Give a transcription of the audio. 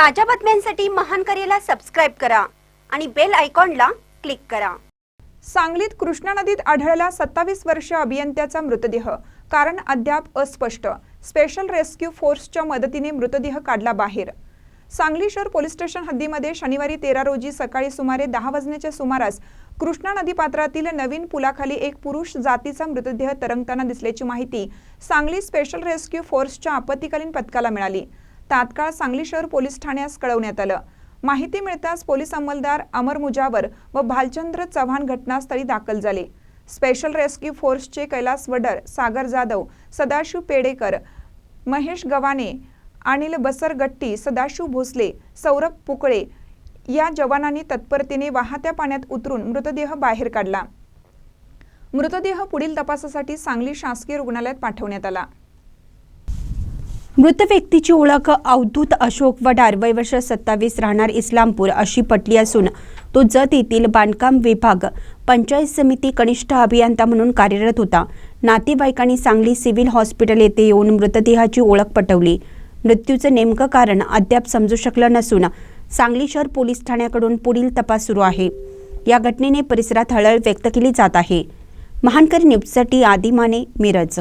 ताज्या बातम्यांसाठी महान करेला सबस्क्राईब करा आणि बेल आयकॉनला क्लिक करा. सांगलीत कृष्णा नदीत आढळला सत्तावीस वर्षीय अभियंत्याचा मृतदेह. कारण अद्याप अस्पष्ट. स्पेशल रेस्क्यू फोर्सच्या मदतीने मृतदेह काढला बाहेर. सांगली शहर पोलीस स्टेशन हद्दीमध्ये शनिवारी तेरा रोजी सकाळी सुमारे दहा वाजण्याच्या सुमारास कृष्णा नदीपात्रातील नवीन पुलाखाली एक पुरुष जातीचा मृतदेह तरंगताना दिसल्याची माहिती सांगली स्पेशल रेस्क्यू फोर्सच्या आपत्कालीन पथकाला मिळाली. तात्काळ सांगली शहर पोलीस ठाण्यास कळवण्यात आलं. माहिती मिळताच पोलीस अंमलदार अमर मुजावर व भालचंद्र चव्हाण घटनास्थळी दाखल झाले. स्पेशल रेस्क्यू फोर्सचे कैलास वडर सागर जाधव सदाशिव पेडेकर महेश गवाने अनिल बसरगट्टी सदाशिव भोसले सौरभ पुकळे या जवानांनी तत्परतेने वाहत्या पाण्यात उतरून मृतदेह बाहेर काढला. मृतदेह पुढील तपासासाठी सांगली शासकीय रुग्णालयात पाठवण्यात आला. मृत व्यक्तीची ओळख अवधूत अशोक वडार वय वर्ष सत्तावीस राहणार इस्लामपूर अशी पटली असून तो जत येथील बांधकाम विभाग पंचायत समिती कनिष्ठ अभियंता म्हणून कार्यरत होता. नातेवाईकांनी सांगली सिव्हिल हॉस्पिटल येथे येऊन मृतदेहाची ओळख पटवली. मृत्यूचं नेमकं कारण अद्याप समजू शकलं नसून सांगली शहर पोलीस ठाण्याकडून पुढील तपास सुरू आहे. या घटनेने परिसरात हळहळ व्यक्त केली जात आहे. महानकर न्यूजसाठी आदिमाने मिरज.